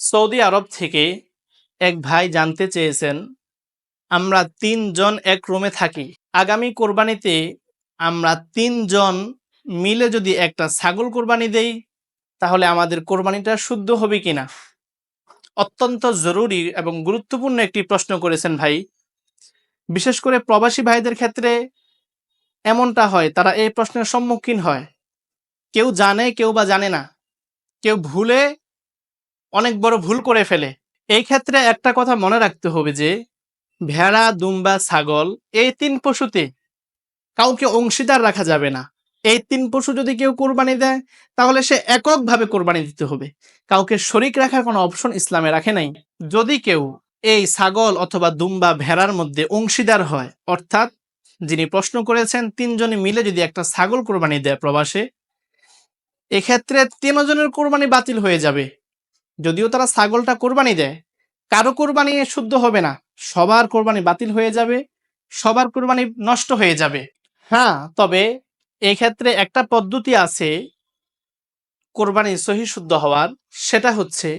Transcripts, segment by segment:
Saudi আরব থেকে এক ভাই জানতে চেয়েছেন, আমরা তিনজন এক রুমে থাকি। আগামী কোরবানিতে আমরা তিনজন মিলে যদি একটা ছাগল কোরবানি দেই, তাহলে আমাদের কোরবানিটা শুদ্ধ হবে কিনা? অত্যন্ত জরুরি এবং গুরুত্বপূর্ণ একটি প্রশ্ন করেছেন ভাই। বিশেষ করে প্রবাসী ভাইদের ক্ষেত্রে এমনটা হয়, তারা এই প্রশ্নের সম্মুখীন হয়। কেউ জানে, কেউ বা জানে না। কেউ ভুলে অনেক বড় ভুল করে ফেলে। এই ক্ষেত্রে একটা কথা মনে রাখতে হবে যে, ভেড়া, দুম্বা, ছাগল এই তিন পশুতে কাউকে অংশীদার রাখা যাবে না। এই তিন পশু যদি কেউ কোরবানি দেয়, তাহলে সে এককভাবে কোরবানি দিতে হবে। কাউকে শরিক রাখার কোনো অপশন ইসলামে রাখে নাই। যদি কেউ এই ছাগল অথবা দুম্বা ভেড়ার মধ্যে অংশীদার হয়, অর্থাৎ যিনি প্রশ্ন করেছেন তিনজনে মিলে যদি একটা ছাগল কোরবানি দেয় প্রবাসে, এক্ষেত্রে তিনজনের কোরবানি বাতিল হয়ে যাবে। যদিও তারা ছাগলটা কোরবানি দেয়, কারও কোরবানি শুদ্ধ হবে না, সবার কোরবানি বাতিল হয়ে যাবে, সবার কোরবানি নষ্ট হয়ে যাবে। হ্যাঁ তবে এই ক্ষেত্রে একটা পদ্ধতি আছে কোরবানি সহি শুদ্ধ হওয়ার, সেটা হচ্ছে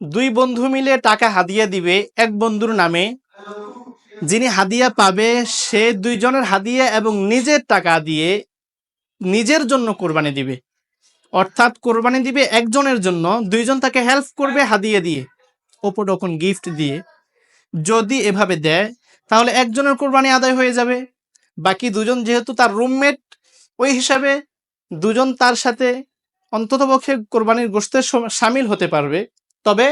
দুই বন্ধু মিলে টাকা হাদিয়া দিবে এক বন্ধুর নামে, যিনি হাদিয়া পাবে সে দুইজনের হাদিয়া এবং নিজের টাকা দিয়ে নিজের জন্য কোরবানি দিবে। অর্থাৎ কোরবানি দিবে একজনের জন্য, দুইজন তাকে হেল্প করবে হাদিয়া দিয়ে ওপরকম গিফট দিয়ে। যদি এভাবে দেয়, তাহলে একজনের কোরবানি আদায় হয়ে যাবে। বাকি দুজন যেহেতু তার রুমমেট ওই হিসাবে দুজন তার সাথে অন্ততপক্ষে কোরবানির গোষ্ঠের সামিল হতে পারবে। তবে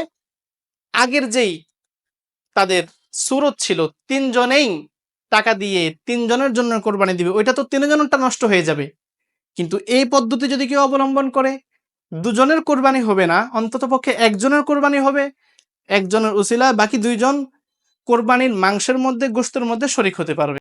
আগের যেই তাদের সুরত ছিল, তিনজনেই টাকা দিয়ে তিনজনের জন্য কোরবানি দিবে, ওইটা তো তিনজনেরটা নষ্ট হয়ে যাবে। কিন্তু এই পদ্ধতি যদি কেউ অবলম্বন করে দুজনের কোরবানি হবে না অন্তত পক্ষে একজনের কোরবানি হবে একজনের উসিলা বাকি দুইজন কোরবানির মাংসের মধ্যে গোস্তের মধ্যে শরিক হতে পারবে।